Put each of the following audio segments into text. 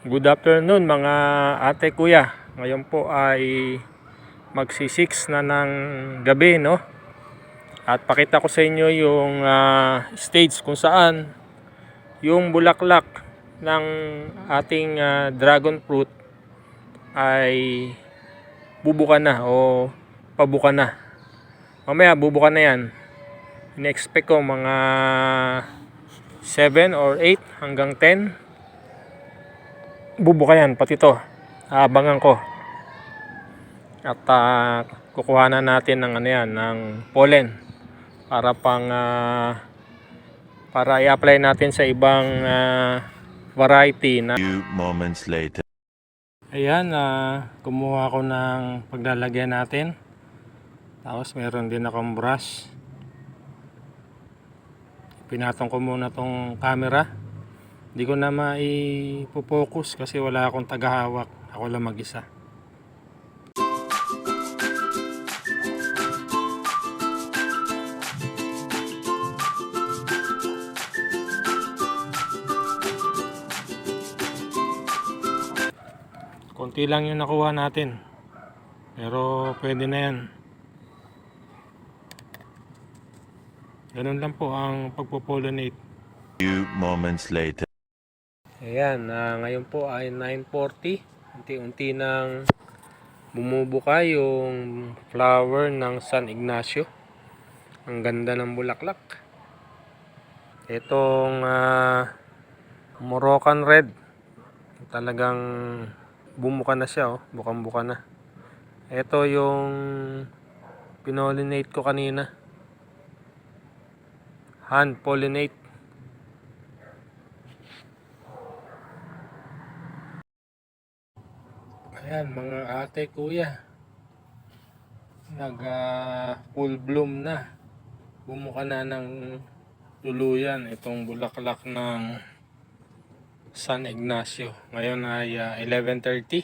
Good afternoon mga ate kuya. Ngayon po ay magsi-6 na ng gabi no. At pakita ko sa inyo yung ah, stage kung saan yung bulaklak ng ating ah, dragon fruit ay bubuka na o pabuka na. Mamaya bubuka na yan. In-expect ko mga 7 or 8 hanggang 10 bubuka yan pati to. Aabangan ko. At ah, kukuha na natin ng ano yan ng pollen para pang ah, para i-apply natin sa ibang ah, variety na few moments later. ayan ah, kumuha ko ng paglalagyan natin. Tapos meron din akong brush. Pinatong ko muna tong camera hindi ko na maipopokus kasi wala akong tagahawak. Ako lang mag-isa. Konti lang yung nakuha natin. Pero pwede na yan. Ganun lang po ang pagpo-pollinate. Few moments later. Ayan, ah, ngayon po ay 9.40. Unti-unti nang bumubuka yung flower ng San Ignacio. Ang ganda ng bulaklak. Itong ah, Moroccan Red. Talagang bumuka na siya, oh. bukang-buka na. Ito yung pinollinate ko kanina. Hand pollinate. Ayan, mga ate, kuya. Nag ah, full bloom na. Bumuka na ng tuluyan itong bulaklak ng San Ignacio. Ngayon ay ah, 11.30.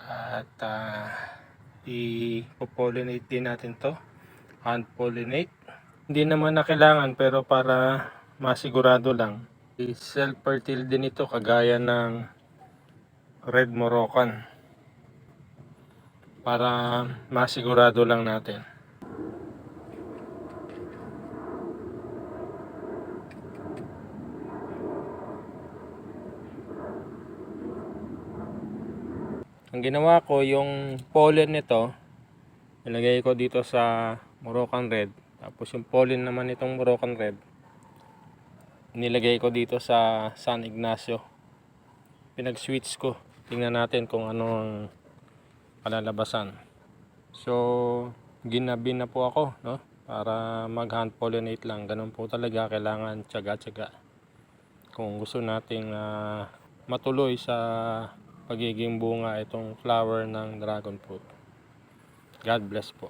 At ah, i-pollinate din natin to. Hand pollinate. Hindi naman na kailangan pero para masigurado lang. Self-fertile din ito kagaya ng Red Moroccan para masigurado lang natin. Ang ginawa ko, yung pollen nito, nilagay ko dito sa Moroccan Red. Tapos yung pollen naman nitong Moroccan Red, nilagay ko dito sa San Ignacio pinag-switch ko. Tingnan natin kung ano ang kalalabasan. So, ginabi na po ako, no? Para mag-hand pollinate lang. Ganun po talaga. Kailangan tiyaga-tiyaga. Kung gusto nating ah, matuloy sa pagiging bunga itong flower ng dragon fruit. God bless po.